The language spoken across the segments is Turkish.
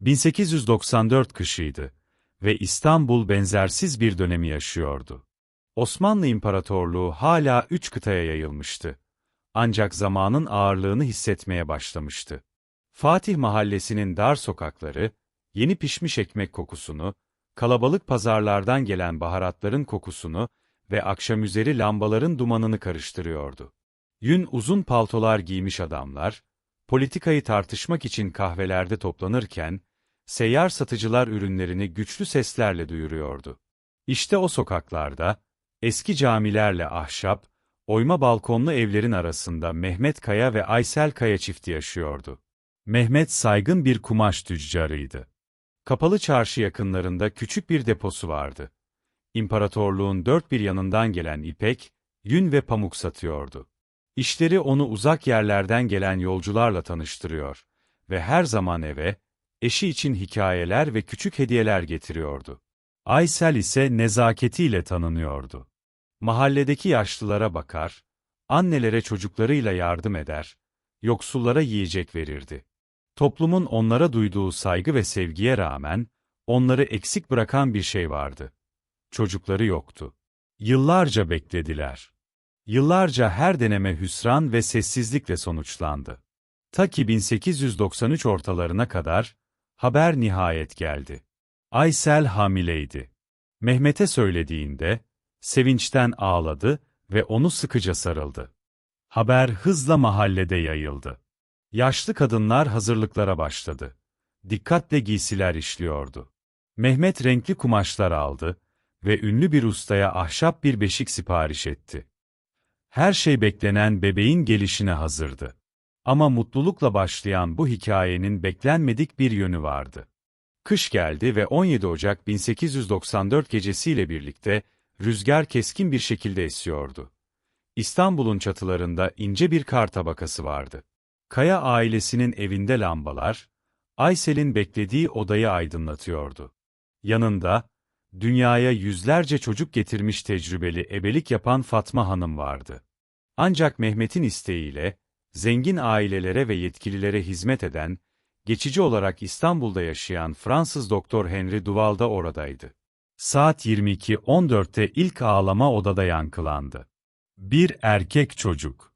1894 kışıydı ve İstanbul benzersiz bir dönemi yaşıyordu. Osmanlı İmparatorluğu hala üç kıtaya yayılmıştı. Ancak zamanın ağırlığını hissetmeye başlamıştı. Fatih Mahallesi'nin dar sokakları, yeni pişmiş ekmek kokusunu, kalabalık pazarlardan gelen baharatların kokusunu ve akşamüzeri lambaların dumanını karıştırıyordu. Yün uzun paltolar giymiş adamlar, politikayı tartışmak için kahvelerde toplanırken, seyyar satıcılar ürünlerini güçlü seslerle duyuruyordu. İşte o sokaklarda, eski camilerle ahşap, oyma balkonlu evlerin arasında Mehmet Kaya ve Aysel Kaya çifti yaşıyordu. Mehmet saygın bir kumaş tüccarıydı. Kapalı çarşı yakınlarında küçük bir deposu vardı. İmparatorluğun dört bir yanından gelen ipek, yün ve pamuk satıyordu. İşleri onu uzak yerlerden gelen yolcularla tanıştırıyor ve her zaman eve, eşi için hikayeler ve küçük hediyeler getiriyordu. Aysel ise nezaketiyle tanınıyordu. Mahalledeki yaşlılara bakar, annelere çocuklarıyla yardım eder, yoksullara yiyecek verirdi. Toplumun onlara duyduğu saygı ve sevgiye rağmen, onları eksik bırakan bir şey vardı. Çocukları yoktu. Yıllarca beklediler. Yıllarca her deneme hüsran ve sessizlikle sonuçlandı. Ta ki 1893 ortalarına kadar, haber nihayet geldi. Aysel hamileydi. Mehmet'e söylediğinde, sevinçten ağladı ve onu sıkıca sarıldı. Haber hızla mahallede yayıldı. Yaşlı kadınlar hazırlıklara başladı. Dikkatle giysiler işliyordu. Mehmet renkli kumaşlar aldı ve ünlü bir ustaya ahşap bir beşik sipariş etti. Her şey beklenen bebeğin gelişine hazırdı. Ama mutlulukla başlayan bu hikayenin beklenmedik bir yönü vardı. Kış geldi ve 17 Ocak 1894 gecesiyle birlikte rüzgar keskin bir şekilde esiyordu. İstanbul'un çatılarında ince bir kar tabakası vardı. Kaya ailesinin evinde lambalar, Aysel'in beklediği odayı aydınlatıyordu. Yanında, dünyaya yüzlerce çocuk getirmiş tecrübeli ebelik yapan Fatma Hanım vardı. Ancak Mehmet'in isteğiyle, zengin ailelere ve yetkililere hizmet eden, geçici olarak İstanbul'da yaşayan Fransız doktor Henry Duval da oradaydı. Saat 22.14'te ilk ağlama odada yankılandı. Bir erkek çocuk.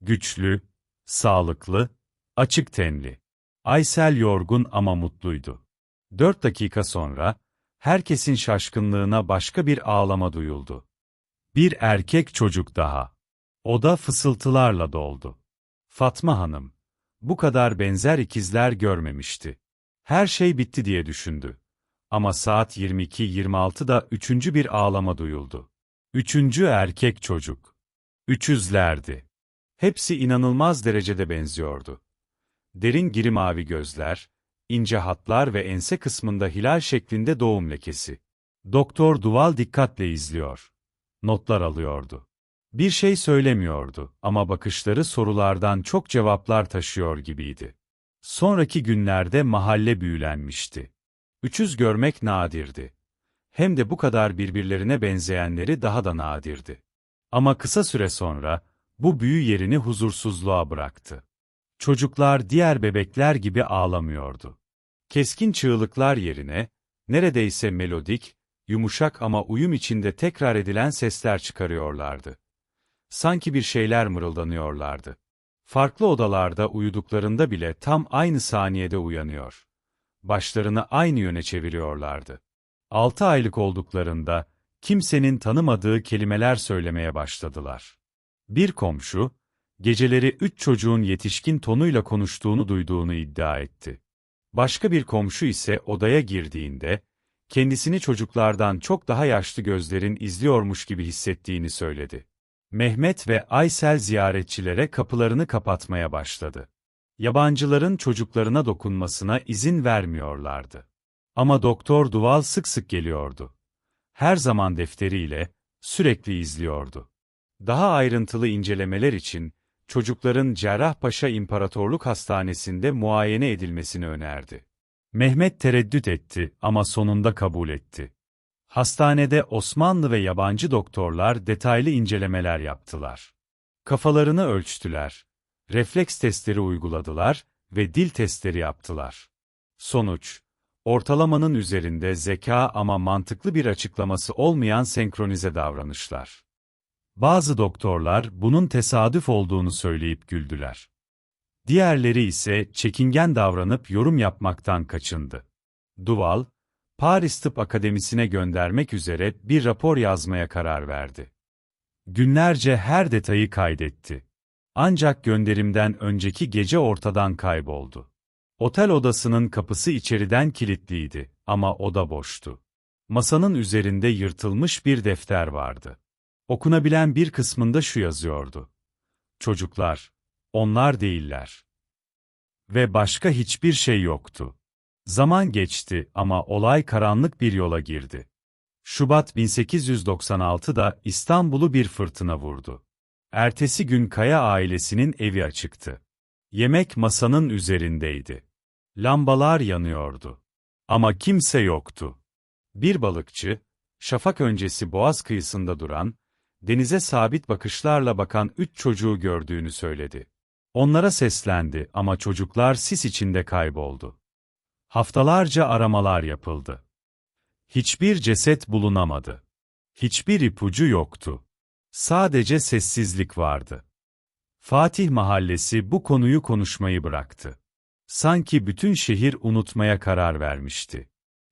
Güçlü, sağlıklı, açık tenli. Aysel yorgun ama mutluydu. Dört dakika sonra, herkesin şaşkınlığına başka bir ağlama duyuldu. Bir erkek çocuk daha. Oda fısıltılarla doldu. Fatma Hanım, bu kadar benzer ikizler görmemişti. Her şey bitti diye düşündü. Ama saat 22.26'da üçüncü bir ağlama duyuldu. Üçüncü erkek çocuk. Üçüzlerdi. Hepsi inanılmaz derecede benziyordu. Derin giri mavi gözler, ince hatlar ve ense kısmında hilal şeklinde doğum lekesi. Doktor Duval dikkatle izliyor. Notlar alıyordu. Bir şey söylemiyordu ama bakışları sorulardan çok cevaplar taşıyor gibiydi. Sonraki günlerde mahalle büyülenmişti. Üçüz görmek nadirdi. Hem de bu kadar birbirlerine benzeyenleri daha da nadirdi. Ama kısa süre sonra, bu büyü yerini huzursuzluğa bıraktı. Çocuklar diğer bebekler gibi ağlamıyordu. Keskin çığlıklar yerine, neredeyse melodik, yumuşak ama uyum içinde tekrar edilen sesler çıkarıyorlardı. Sanki bir şeyler mırıldanıyorlardı. Farklı odalarda uyuduklarında bile tam aynı saniyede uyanıyor. Başlarını aynı yöne çeviriyorlardı. Altı aylık olduklarında, kimsenin tanımadığı kelimeler söylemeye başladılar. Bir komşu, geceleri üç çocuğun yetişkin tonuyla konuştuğunu duyduğunu iddia etti. Başka bir komşu ise odaya girdiğinde, kendisini çocuklardan çok daha yaşlı gözlerin izliyormuş gibi hissettiğini söyledi. Mehmet ve Aysel ziyaretçilere kapılarını kapatmaya başladı. Yabancıların çocuklarına dokunmasına izin vermiyorlardı. Ama Doktor Duval sık sık geliyordu. Her zaman defteriyle, sürekli izliyordu. Daha ayrıntılı incelemeler için, çocukların Cerrahpaşa İmparatorluk Hastanesi'nde muayene edilmesini önerdi. Mehmet tereddüt etti ama sonunda kabul etti. Hastanede Osmanlı ve yabancı doktorlar detaylı incelemeler yaptılar. Kafalarını ölçtüler, refleks testleri uyguladılar ve dil testleri yaptılar. Sonuç, ortalamanın üzerinde zeka ama mantıklı bir açıklaması olmayan senkronize davranışlar. Bazı doktorlar bunun tesadüf olduğunu söyleyip güldüler. Diğerleri ise çekingen davranıp yorum yapmaktan kaçındı. Duval, Paris Tıp Akademisi'ne göndermek üzere bir rapor yazmaya karar verdi. Günlerce her detayı kaydetti. Ancak gönderimden önceki gece ortadan kayboldu. Otel odasının kapısı içeriden kilitliydi ama oda boştu. Masanın üzerinde yırtılmış bir defter vardı. Okunabilen bir kısmında şu yazıyordu. Çocuklar, onlar değiller. Ve başka hiçbir şey yoktu. Zaman geçti ama olay karanlık bir yola girdi. Şubat 1896'da İstanbul'u bir fırtına vurdu. Ertesi gün Kaya ailesinin evi açıktı. Yemek masanın üzerindeydi. Lambalar yanıyordu. Ama kimse yoktu. Bir balıkçı, şafak öncesi boğaz kıyısında duran, denize sabit bakışlarla bakan üç çocuğu gördüğünü söyledi. Onlara seslendi ama çocuklar sis içinde kayboldu. Haftalarca aramalar yapıldı. Hiçbir ceset bulunamadı. Hiçbir ipucu yoktu. Sadece sessizlik vardı. Fatih Mahallesi bu konuyu konuşmayı bıraktı. Sanki bütün şehir unutmaya karar vermişti.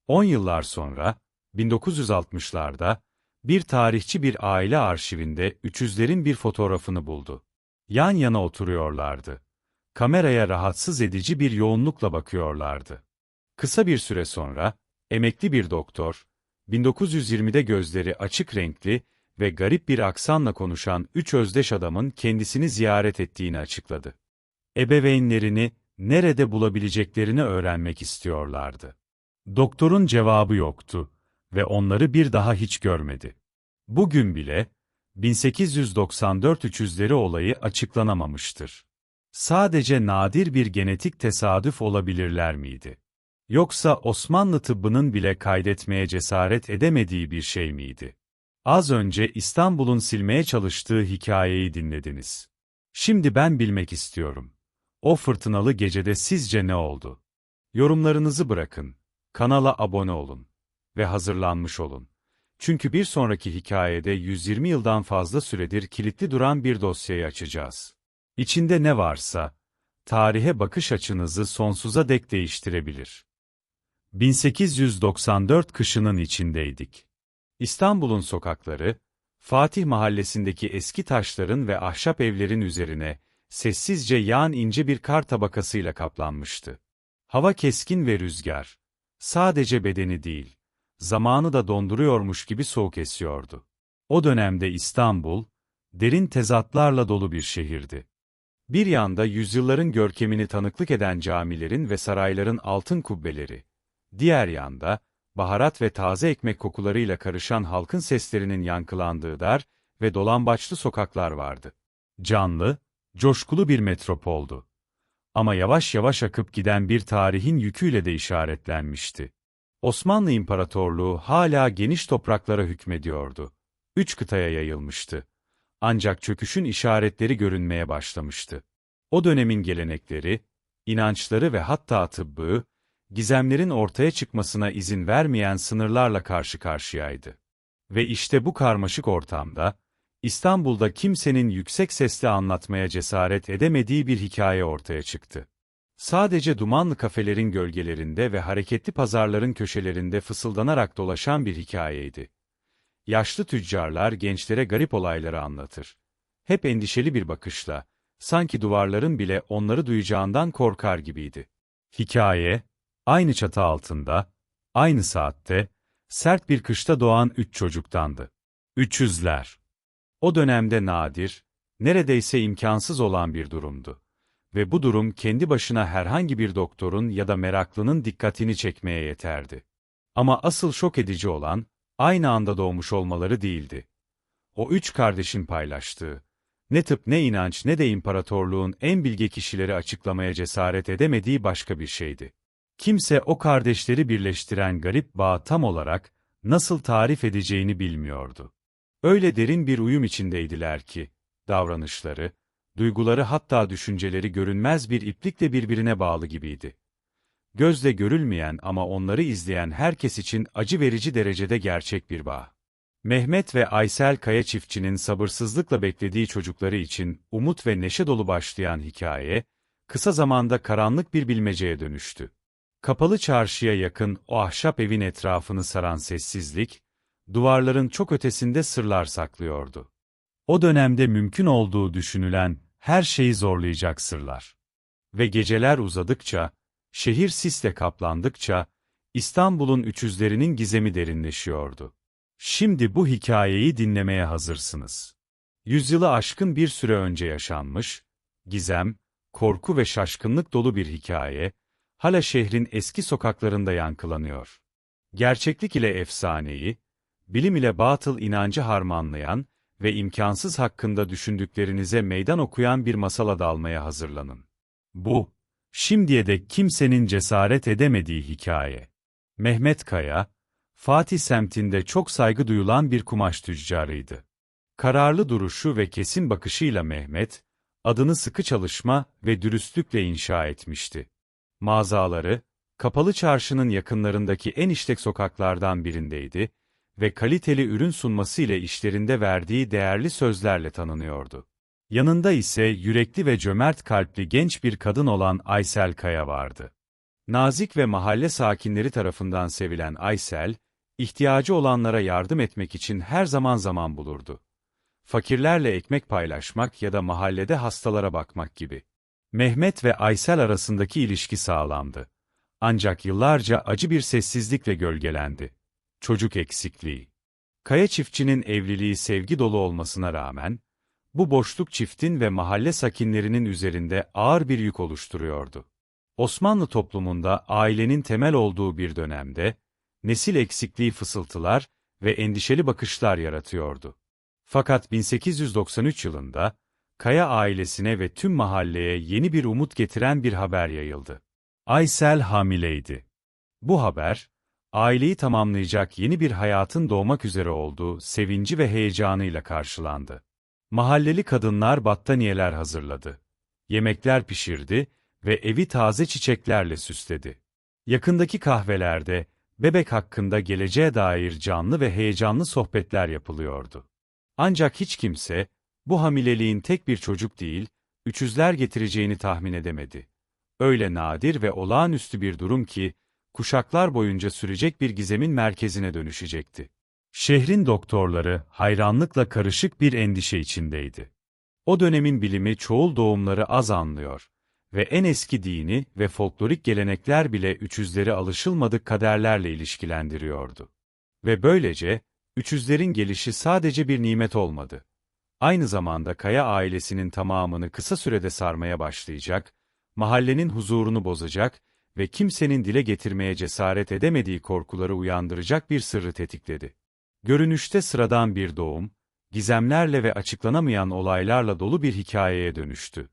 10 yıllar sonra, 1960'larda, bir tarihçi bir aile arşivinde üçüzlerin bir fotoğrafını buldu. Yan yana oturuyorlardı. Kameraya rahatsız edici bir yoğunlukla bakıyorlardı. Kısa bir süre sonra, emekli bir doktor, 1920'de gözleri açık renkli ve garip bir aksanla konuşan üç özdeş adamın kendisini ziyaret ettiğini açıkladı. Ebeveynlerini, nerede bulabileceklerini öğrenmek istiyorlardı. Doktorun cevabı yoktu ve onları bir daha hiç görmedi. Bugün bile, 1894 üçüzleri olayı açıklanamamıştır. Sadece nadir bir genetik tesadüf olabilirler miydi? Yoksa Osmanlı tıbbının bile kaydetmeye cesaret edemediği bir şey miydi? Az önce İstanbul'un silmeye çalıştığı hikayeyi dinlediniz. Şimdi ben bilmek istiyorum. O fırtınalı gecede sizce ne oldu? Yorumlarınızı bırakın, kanala abone olun ve hazırlanmış olun. Çünkü bir sonraki hikayede 120 yıldan fazla süredir kilitli duran bir dosyayı açacağız. İçinde ne varsa, tarihe bakış açınızı sonsuza dek değiştirebilir. 1894 kışının içindeydik. İstanbul'un sokakları, Fatih Mahallesi'ndeki eski taşların ve ahşap evlerin üzerine, sessizce yağan ince bir kar tabakasıyla kaplanmıştı. Hava keskin ve rüzgar, sadece bedeni değil, zamanı da donduruyormuş gibi soğuk esiyordu. O dönemde İstanbul, derin tezatlarla dolu bir şehirdi. Bir yanda yüzyılların görkemini tanıklık eden camilerin ve sarayların altın kubbeleri, diğer yanda, baharat ve taze ekmek kokularıyla karışan halkın seslerinin yankılandığı dar ve dolambaçlı sokaklar vardı. Canlı, coşkulu bir metropoldu. Ama yavaş yavaş akıp giden bir tarihin yüküyle de işaretlenmişti. Osmanlı İmparatorluğu hala geniş topraklara hükmediyordu. Üç kıtaya yayılmıştı. Ancak çöküşün işaretleri görünmeye başlamıştı. O dönemin gelenekleri, inançları ve hatta tıbbı, gizemlerin ortaya çıkmasına izin vermeyen sınırlarla karşı karşıyaydı. Ve işte bu karmaşık ortamda, İstanbul'da kimsenin yüksek sesle anlatmaya cesaret edemediği bir hikaye ortaya çıktı. Sadece dumanlı kafelerin gölgelerinde ve hareketli pazarların köşelerinde fısıldanarak dolaşan bir hikayeydi. Yaşlı tüccarlar gençlere garip olayları anlatır. Hep endişeli bir bakışla, sanki duvarların bile onları duyacağından korkar gibiydi. Hikaye, aynı çatı altında, aynı saatte, sert bir kışta doğan üç çocuktandı. Üçüzler. O dönemde nadir, neredeyse imkansız olan bir durumdu. Ve bu durum kendi başına herhangi bir doktorun ya da meraklının dikkatini çekmeye yeterdi. Ama asıl şok edici olan, aynı anda doğmuş olmaları değildi. O üç kardeşin paylaştığı, ne tıp ne inanç ne de imparatorluğun en bilge kişileri açıklamaya cesaret edemediği başka bir şeydi. Kimse o kardeşleri birleştiren garip bağ tam olarak nasıl tarif edeceğini bilmiyordu. Öyle derin bir uyum içindeydiler ki, davranışları, duyguları hatta düşünceleri görünmez bir iplikle birbirine bağlı gibiydi. gözle görülmeyen ama onları izleyen herkes için acı verici derecede gerçek bir bağ. Mehmet ve Aysel Kaya çiftçinin sabırsızlıkla beklediği çocukları için umut ve neşe dolu başlayan hikaye, kısa zamanda karanlık bir bilmeceye dönüştü. Kapalı çarşıya yakın o ahşap evin etrafını saran sessizlik, duvarların çok ötesinde sırlar saklıyordu. O dönemde mümkün olduğu düşünülen her şeyi zorlayacak sırlar. Ve geceler uzadıkça, şehir sisle kaplandıkça, İstanbul'un üçüzlerinin gizemi derinleşiyordu. Şimdi bu hikayeyi dinlemeye hazırsınız. Yüzyılı aşkın bir süre önce yaşanmış, gizem, korku ve şaşkınlık dolu bir hikaye, hala şehrin eski sokaklarında yankılanıyor. Gerçeklik ile efsaneyi, bilim ile batıl inancı harmanlayan ve imkansız hakkında düşündüklerinize meydan okuyan bir masala dalmaya hazırlanın. Bu, şimdiye dek kimsenin cesaret edemediği hikaye. Mehmet Kaya, Fatih semtinde çok saygı duyulan bir kumaş tüccarıydı. Kararlı duruşu ve kesin bakışıyla Mehmet, adını sıkı çalışma ve dürüstlükle inşa etmişti. Mağazaları, kapalı çarşının yakınlarındaki en işlek sokaklardan birindeydi ve kaliteli ürün sunmasıyla işlerinde verdiği değerli sözlerle tanınıyordu. Yanında ise yürekli ve cömert kalpli genç bir kadın olan Aysel Kaya vardı. Nazik ve mahalle sakinleri tarafından sevilen Aysel, ihtiyacı olanlara yardım etmek için her zaman zaman bulurdu. Fakirlerle ekmek paylaşmak ya da mahallede hastalara bakmak gibi. Mehmet ve Aysel arasındaki ilişki sağlamdı. Ancak yıllarca acı bir sessizlikle gölgelendi. Çocuk eksikliği. Kaya çiftçinin evliliği sevgi dolu olmasına rağmen, bu boşluk çiftin ve mahalle sakinlerinin üzerinde ağır bir yük oluşturuyordu. Osmanlı toplumunda ailenin temel olduğu bir dönemde, nesil eksikliği fısıltılar ve endişeli bakışlar yaratıyordu. Fakat 1893 yılında, Kaya ailesine ve tüm mahalleye yeni bir umut getiren bir haber yayıldı. Aysel hamileydi. Bu haber, aileyi tamamlayacak yeni bir hayatın doğmak üzere olduğu sevinci ve heyecanıyla karşılandı. Mahalleli kadınlar battaniyeler hazırladı. Yemekler pişirdi ve evi taze çiçeklerle süsledi. Yakındaki kahvelerde, bebek hakkında geleceğe dair canlı ve heyecanlı sohbetler yapılıyordu. Ancak hiç kimse, bu hamileliğin tek bir çocuk değil, üçüzler getireceğini tahmin edemedi. Öyle nadir ve olağanüstü bir durum ki, kuşaklar boyunca sürecek bir gizemin merkezine dönüşecekti. Şehrin doktorları hayranlıkla karışık bir endişe içindeydi. O dönemin bilimi çoğul doğumları az anlıyor ve en eski dini ve folklorik gelenekler bile üçüzleri alışılmadık kaderlerle ilişkilendiriyordu. Ve böylece, üçüzlerin gelişi sadece bir nimet olmadı. Aynı zamanda Kaya ailesinin tamamını kısa sürede sarmaya başlayacak, mahallenin huzurunu bozacak ve kimsenin dile getirmeye cesaret edemediği korkuları uyandıracak bir sırrı tetikledi. Görünüşte sıradan bir doğum, gizemlerle ve açıklanamayan olaylarla dolu bir hikayeye dönüştü.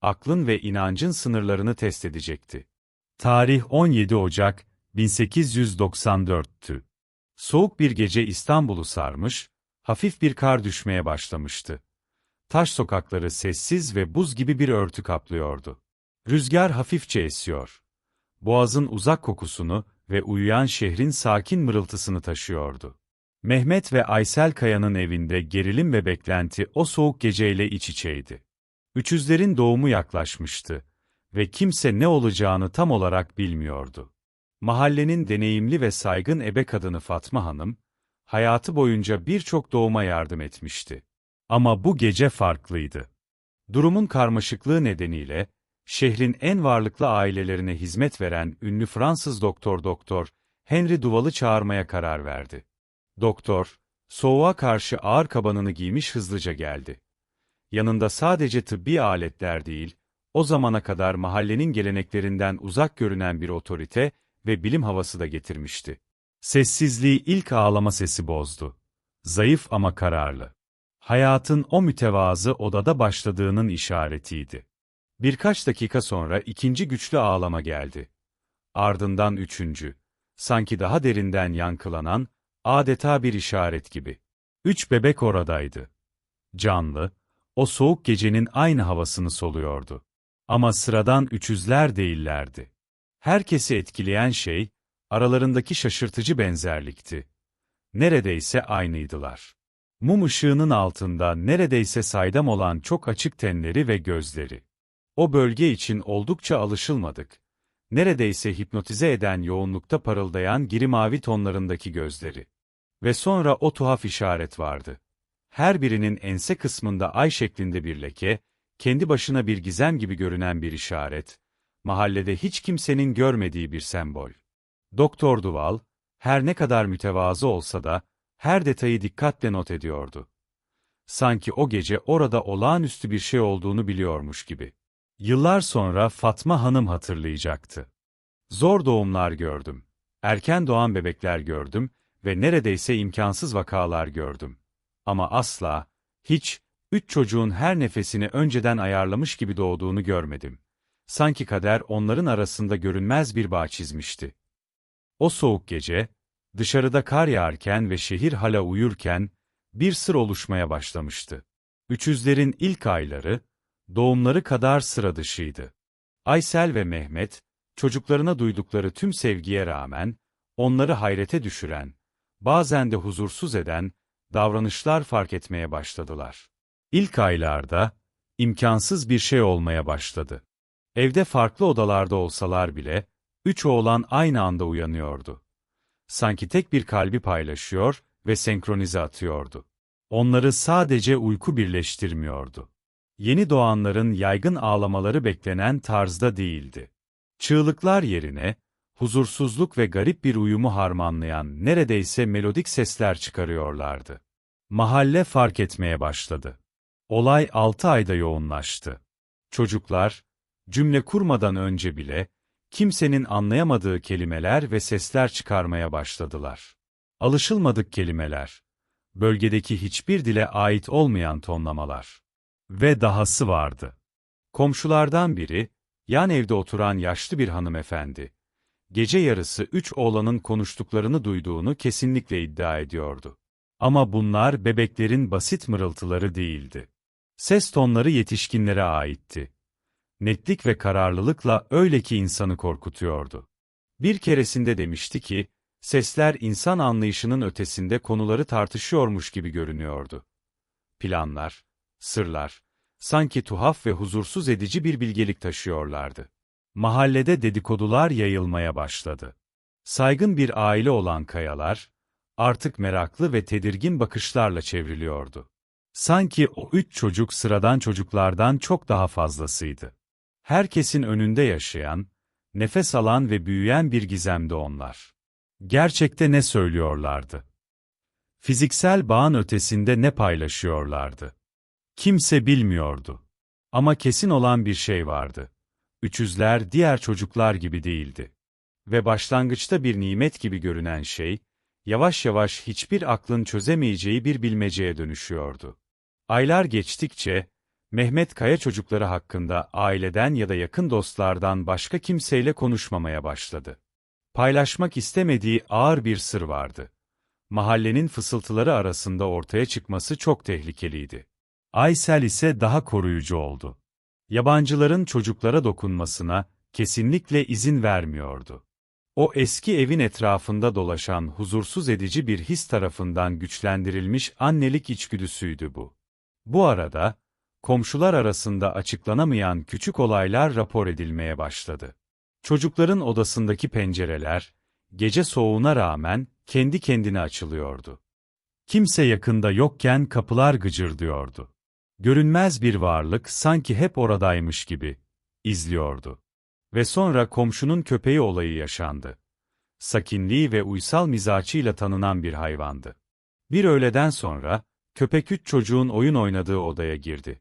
Aklın ve inancın sınırlarını test edecekti. Tarih 17 Ocak 1894'tü. Soğuk bir gece İstanbul'u sarmış, hafif bir kar düşmeye başlamıştı. Taş sokakları sessiz ve buz gibi bir örtü kaplıyordu. Rüzgar hafifçe esiyor. Boğazın uzak kokusunu ve uyuyan şehrin sakin mırıltısını taşıyordu. Mehmet ve Aysel Kaya'nın evinde gerilim ve beklenti o soğuk geceyle iç içeydi. Üçüzlerin doğumu yaklaşmıştı ve kimse ne olacağını tam olarak bilmiyordu. Mahallenin deneyimli ve saygın ebe kadını Fatma Hanım, hayatı boyunca birçok doğuma yardım etmişti. Ama bu gece farklıydı. Durumun karmaşıklığı nedeniyle, şehrin en varlıklı ailelerine hizmet veren ünlü Fransız doktor doktor, Henry Duval'ı çağırmaya karar verdi. Doktor, soğuğa karşı ağır kabanını giymiş hızlıca geldi. Yanında sadece tıbbi aletler değil, o zamana kadar mahallenin geleneklerinden uzak görünen bir otorite ve bilim havası da getirmişti. Sessizliği ilk ağlama sesi bozdu. Zayıf ama kararlı. Hayatın o mütevazı odada başladığının işaretiydi. Birkaç dakika sonra ikinci güçlü ağlama geldi. Ardından üçüncü. Sanki daha derinden yankılanan, adeta bir işaret gibi. Üç bebek oradaydı. Canlı, o soğuk gecenin aynı havasını soluyordu. Ama sıradan üçüzler değillerdi. Herkesi etkileyen şey, aralarındaki şaşırtıcı benzerlikti. Neredeyse aynıydılar. Mum ışığının altında neredeyse saydam olan çok açık tenleri ve gözleri. O bölge için oldukça alışılmadık. Neredeyse hipnotize eden yoğunlukta parıldayan giri mavi tonlarındaki gözleri. Ve sonra o tuhaf işaret vardı. Her birinin ense kısmında ay şeklinde bir leke, kendi başına bir gizem gibi görünen bir işaret, mahallede hiç kimsenin görmediği bir sembol. Doktor Duval, her ne kadar mütevazı olsa da, her detayı dikkatle not ediyordu. Sanki o gece orada olağanüstü bir şey olduğunu biliyormuş gibi. Yıllar sonra Fatma Hanım hatırlayacaktı. Zor doğumlar gördüm. Erken doğan bebekler gördüm ve neredeyse imkansız vakalar gördüm. Ama asla, hiç, üç çocuğun her nefesini önceden ayarlamış gibi doğduğunu görmedim. Sanki kader onların arasında görünmez bir bağ çizmişti. O soğuk gece, dışarıda kar yağarken ve şehir hala uyurken, bir sır oluşmaya başlamıştı. Üçüzlerin ilk ayları, doğumları kadar sıra dışıydı. Aysel ve Mehmet, çocuklarına duydukları tüm sevgiye rağmen, onları hayrete düşüren, bazen de huzursuz eden, davranışlar fark etmeye başladılar. İlk aylarda, imkansız bir şey olmaya başladı. Evde farklı odalarda olsalar bile, üç oğlan aynı anda uyanıyordu. Sanki tek bir kalbi paylaşıyor ve senkronize atıyordu. Onları sadece uyku birleştirmiyordu. Yeni doğanların yaygın ağlamaları beklenen tarzda değildi. Çığlıklar yerine, huzursuzluk ve garip bir uyumu harmanlayan neredeyse melodik sesler çıkarıyorlardı. Mahalle fark etmeye başladı. Olay altı ayda yoğunlaştı. Çocuklar, cümle kurmadan önce bile, kimsenin anlayamadığı kelimeler ve sesler çıkarmaya başladılar. Alışılmadık kelimeler, bölgedeki hiçbir dile ait olmayan tonlamalar. Ve dahası vardı. Komşulardan biri, yan evde oturan yaşlı bir hanımefendi, gece yarısı üç oğlanın konuştuklarını duyduğunu kesinlikle iddia ediyordu. Ama bunlar bebeklerin basit mırıltıları değildi. Ses tonları yetişkinlere aitti. Netlik ve kararlılıkla öyle ki insanı korkutuyordu. Bir keresinde demişti ki, sesler insan anlayışının ötesinde konuları tartışıyormuş gibi görünüyordu. Planlar, sırlar, sanki tuhaf ve huzursuz edici bir bilgelik taşıyorlardı. Mahallede dedikodular yayılmaya başladı. Saygın bir aile olan kayalar, artık meraklı ve tedirgin bakışlarla çevriliyordu. Sanki o üç çocuk sıradan çocuklardan çok daha fazlasıydı. Herkesin önünde yaşayan, nefes alan ve büyüyen bir gizemdi onlar. Gerçekte ne söylüyorlardı? Fiziksel bağın ötesinde ne paylaşıyorlardı? Kimse bilmiyordu. Ama kesin olan bir şey vardı. Üçüzler diğer çocuklar gibi değildi. Ve başlangıçta bir nimet gibi görünen şey, yavaş yavaş hiçbir aklın çözemeyeceği bir bilmeceye dönüşüyordu. Aylar geçtikçe, Mehmet Kaya çocukları hakkında aileden ya da yakın dostlardan başka kimseyle konuşmamaya başladı. Paylaşmak istemediği ağır bir sır vardı. Mahallenin fısıltıları arasında ortaya çıkması çok tehlikeliydi. Aysel ise daha koruyucu oldu. Yabancıların çocuklara dokunmasına kesinlikle izin vermiyordu. O eski evin etrafında dolaşan huzursuz edici bir his tarafından güçlendirilmiş annelik içgüdüsüydü bu. Bu arada, komşular arasında açıklanamayan küçük olaylar rapor edilmeye başladı. Çocukların odasındaki pencereler, gece soğuğuna rağmen kendi kendine açılıyordu. Kimse yakında yokken kapılar gıcırdıyordu. Görünmez bir varlık sanki hep oradaymış gibi izliyordu. Ve sonra komşunun köpeği olayı yaşandı. Sakinliği ve uysal mizaçıyla tanınan bir hayvandı. Bir öğleden sonra, köpek üç çocuğun oyun oynadığı odaya girdi.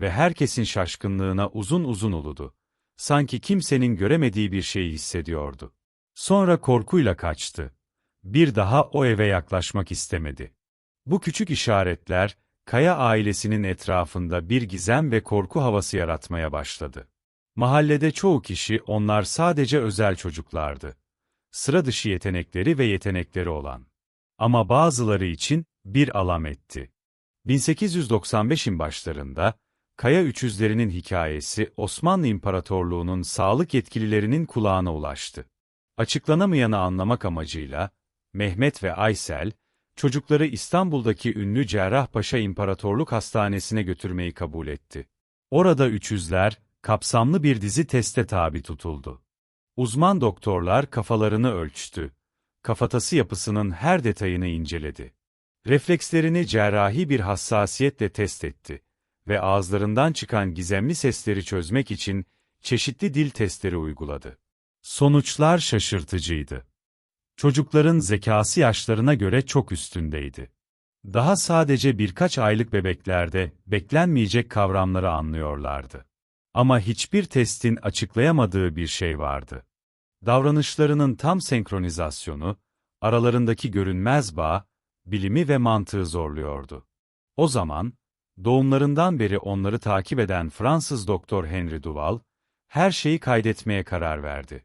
Ve herkesin şaşkınlığına uzun uzun uludu. Sanki kimsenin göremediği bir şeyi hissediyordu. Sonra korkuyla kaçtı. Bir daha o eve yaklaşmak istemedi. Bu küçük işaretler, Kaya ailesinin etrafında bir gizem ve korku havası yaratmaya başladı. Mahallede çoğu kişi onlar sadece özel çocuklardı. Sıra dışı yetenekleri ve yetenekleri olan. Ama bazıları için bir alametti. 1895'in başlarında, Kaya Üçüzlerinin hikayesi Osmanlı İmparatorluğu'nun sağlık yetkililerinin kulağına ulaştı. Açıklanamayanı anlamak amacıyla, Mehmet ve Aysel, çocukları İstanbul'daki ünlü Cerrahpaşa İmparatorluk Hastanesi'ne götürmeyi kabul etti. Orada üçüzler, kapsamlı bir dizi teste tabi tutuldu. Uzman doktorlar kafalarını ölçtü. Kafatası yapısının her detayını inceledi. Reflekslerini cerrahi bir hassasiyetle test etti ve ağızlarından çıkan gizemli sesleri çözmek için çeşitli dil testleri uyguladı. Sonuçlar şaşırtıcıydı. Çocukların zekası yaşlarına göre çok üstündeydi. Daha sadece birkaç aylık bebeklerde beklenmeyecek kavramları anlıyorlardı. Ama hiçbir testin açıklayamadığı bir şey vardı. Davranışlarının tam senkronizasyonu, aralarındaki görünmez bağ, bilimi ve mantığı zorluyordu. O zaman, doğumlarından beri onları takip eden Fransız doktor Henry Duval, her şeyi kaydetmeye karar verdi.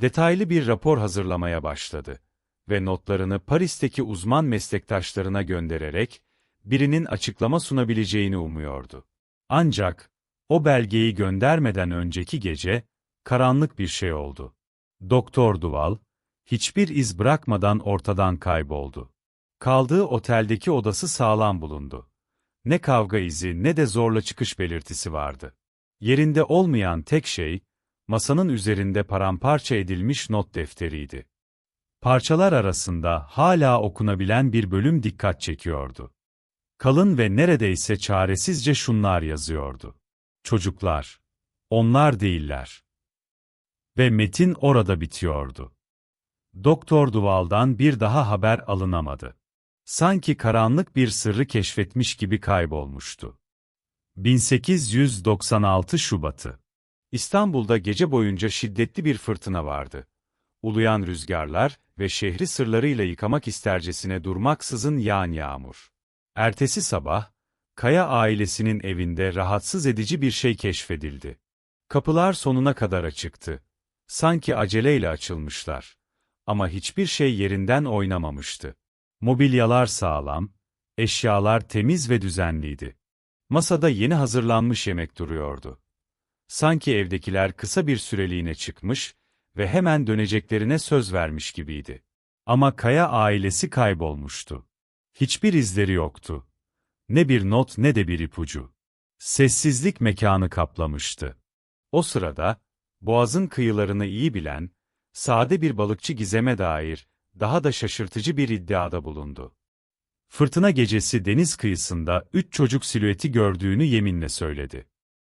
Detaylı bir rapor hazırlamaya başladı ve notlarını Paris'teki uzman meslektaşlarına göndererek, birinin açıklama sunabileceğini umuyordu. Ancak, o belgeyi göndermeden önceki gece, karanlık bir şey oldu. Doktor Duval, hiçbir iz bırakmadan ortadan kayboldu. Kaldığı oteldeki odası sağlam bulundu. Ne kavga izi ne de zorla çıkış belirtisi vardı. Yerinde olmayan tek şey, masanın üzerinde paramparça edilmiş not defteriydi. Parçalar arasında hala okunabilen bir bölüm dikkat çekiyordu. Kalın ve neredeyse çaresizce şunlar yazıyordu. Çocuklar. Onlar değiller. Ve metin orada bitiyordu. Doktor Duval'dan bir daha haber alınamadı. Sanki karanlık bir sırrı keşfetmiş gibi kaybolmuştu. 1896 Şubatı İstanbul'da gece boyunca şiddetli bir fırtına vardı. Uluyan rüzgarlar ve şehri sırlarıyla yıkamak istercesine durmaksızın yağan yağmur. Ertesi sabah, Kaya ailesinin evinde rahatsız edici bir şey keşfedildi. Kapılar sonuna kadar açıktı. Sanki aceleyle açılmışlar. Ama hiçbir şey yerinden oynamamıştı. Mobilyalar sağlam, eşyalar temiz ve düzenliydi. Masada yeni hazırlanmış yemek duruyordu. Sanki evdekiler kısa bir süreliğine çıkmış ve hemen döneceklerine söz vermiş gibiydi. Ama Kaya ailesi kaybolmuştu. Hiçbir izleri yoktu. Ne bir not ne de bir ipucu. Sessizlik mekanı kaplamıştı. O sırada, boğazın kıyılarını iyi bilen, sade bir balıkçı gizeme dair, daha da şaşırtıcı bir iddiada bulundu. Fırtına gecesi deniz kıyısında üç çocuk silüeti gördüğünü yeminle söyledi.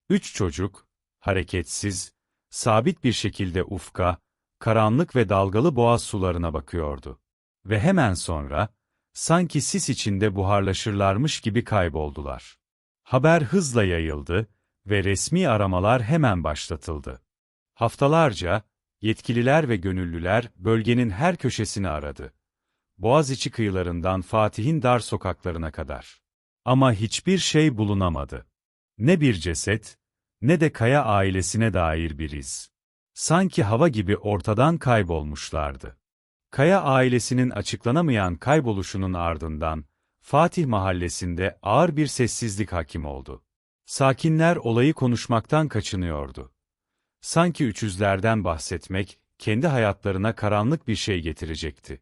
Üç çocuk, hareketsiz, sabit bir şekilde ufka, karanlık ve dalgalı boğaz sularına bakıyordu. Ve hemen sonra, sanki sis içinde buharlaşırlarmış gibi kayboldular. Haber hızla yayıldı ve resmi aramalar hemen başlatıldı. Haftalarca, yetkililer ve gönüllüler bölgenin her köşesini aradı. Boğaziçi kıyılarından Fatih'in dar sokaklarına kadar. Ama hiçbir şey bulunamadı. Ne bir ceset, ne de Kaya ailesine dair bir iz. Sanki hava gibi ortadan kaybolmuşlardı. Kaya ailesinin açıklanamayan kayboluşunun ardından, Fatih mahallesinde ağır bir sessizlik hakim oldu. Sakinler olayı konuşmaktan kaçınıyordu. Sanki üçüzlerden bahsetmek, kendi hayatlarına karanlık bir şey getirecekti.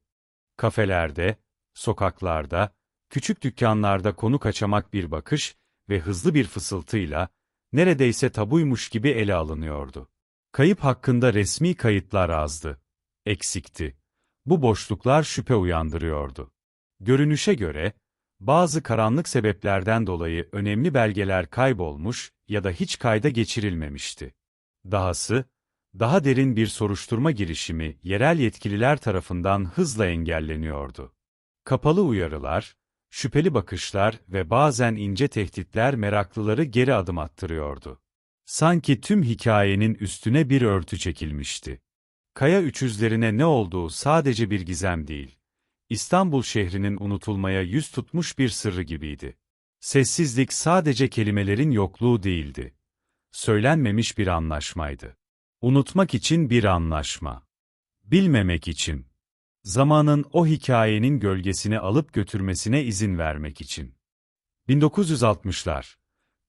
Kafelerde, sokaklarda, küçük dükkanlarda konu kaçamak bir bakış ve hızlı bir fısıltıyla, neredeyse tabuymuş gibi ele alınıyordu. Kayıp hakkında resmi kayıtlar azdı, eksikti. Bu boşluklar şüphe uyandırıyordu. Görünüşe göre, bazı karanlık sebeplerden dolayı önemli belgeler kaybolmuş ya da hiç kayda geçirilmemişti. Dahası, daha derin bir soruşturma girişimi yerel yetkililer tarafından hızla engelleniyordu. Kapalı uyarılar, şüpheli bakışlar ve bazen ince tehditler meraklıları geri adım attırıyordu. Sanki tüm hikayenin üstüne bir örtü çekilmişti. Kaya üçüzlerine ne olduğu sadece bir gizem değil. İstanbul şehrinin unutulmaya yüz tutmuş bir sırrı gibiydi. Sessizlik sadece kelimelerin yokluğu değildi. Söylenmemiş bir anlaşmaydı. Unutmak için bir anlaşma. Bilmemek için. Zamanın o hikayenin gölgesini alıp götürmesine izin vermek için. 1960'lar.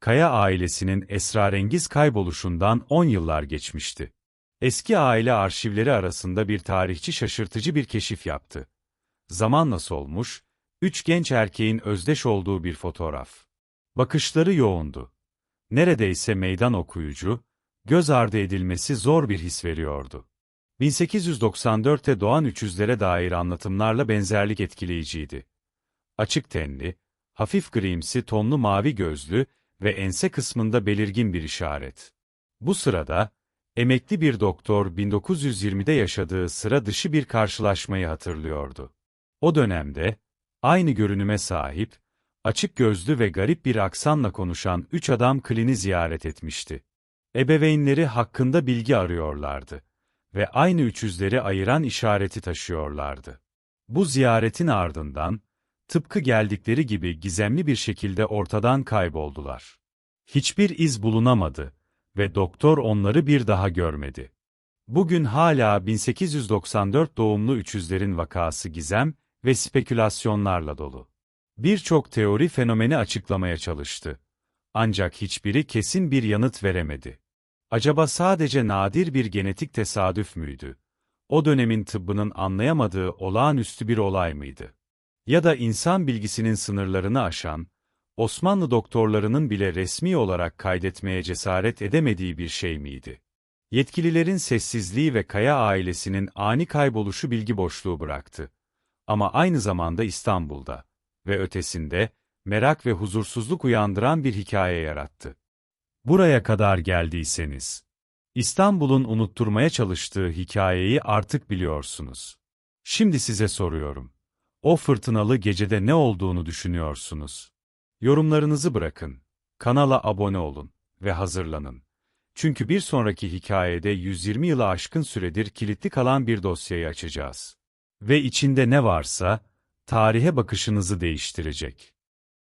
Kaya ailesinin esrarengiz kayboluşundan 10 yıllar geçmişti. Eski aile arşivleri arasında bir tarihçi şaşırtıcı bir keşif yaptı. Zamanla solmuş, üç genç erkeğin özdeş olduğu bir fotoğraf. Bakışları yoğundu. Neredeyse meydan okuyucu, göz ardı edilmesi zor bir his veriyordu. 1894'te doğan üçüzlere dair anlatımlarla benzerlik etkileyiciydi. Açık tenli, hafif grimsi tonlu mavi gözlü ve ense kısmında belirgin bir işaret. Bu sırada, emekli bir doktor 1920'de yaşadığı sıra dışı bir karşılaşmayı hatırlıyordu. O dönemde, aynı görünüme sahip, açık gözlü ve garip bir aksanla konuşan üç adam klini ziyaret etmişti. Ebeveynleri hakkında bilgi arıyorlardı ve aynı üçüzleri ayıran işareti taşıyorlardı. Bu ziyaretin ardından, tıpkı geldikleri gibi gizemli bir şekilde ortadan kayboldular. Hiçbir iz bulunamadı ve doktor onları bir daha görmedi. Bugün hala 1894 doğumlu üçüzlerin vakası gizem ve spekülasyonlarla dolu. Birçok teori fenomeni açıklamaya çalıştı. Ancak hiçbiri kesin bir yanıt veremedi. Acaba sadece nadir bir genetik tesadüf müydü? O dönemin tıbbının anlayamadığı olağanüstü bir olay mıydı? Ya da insan bilgisinin sınırlarını aşan, Osmanlı doktorlarının bile resmi olarak kaydetmeye cesaret edemediği bir şey miydi? Yetkililerin sessizliği ve Kaya ailesinin ani kayboluşu bilgi boşluğu bıraktı. Ama aynı zamanda İstanbul'da ve ötesinde merak ve huzursuzluk uyandıran bir hikaye yarattı. Buraya kadar geldiyseniz, İstanbul'un unutturmaya çalıştığı hikayeyi artık biliyorsunuz. Şimdi size soruyorum. O fırtınalı gecede ne olduğunu düşünüyorsunuz? Yorumlarınızı bırakın, kanala abone olun ve hazırlanın. Çünkü bir sonraki hikayede 120 yılı aşkın süredir kilitli kalan bir dosyayı açacağız. Ve içinde ne varsa, tarihe bakışınızı değiştirecek.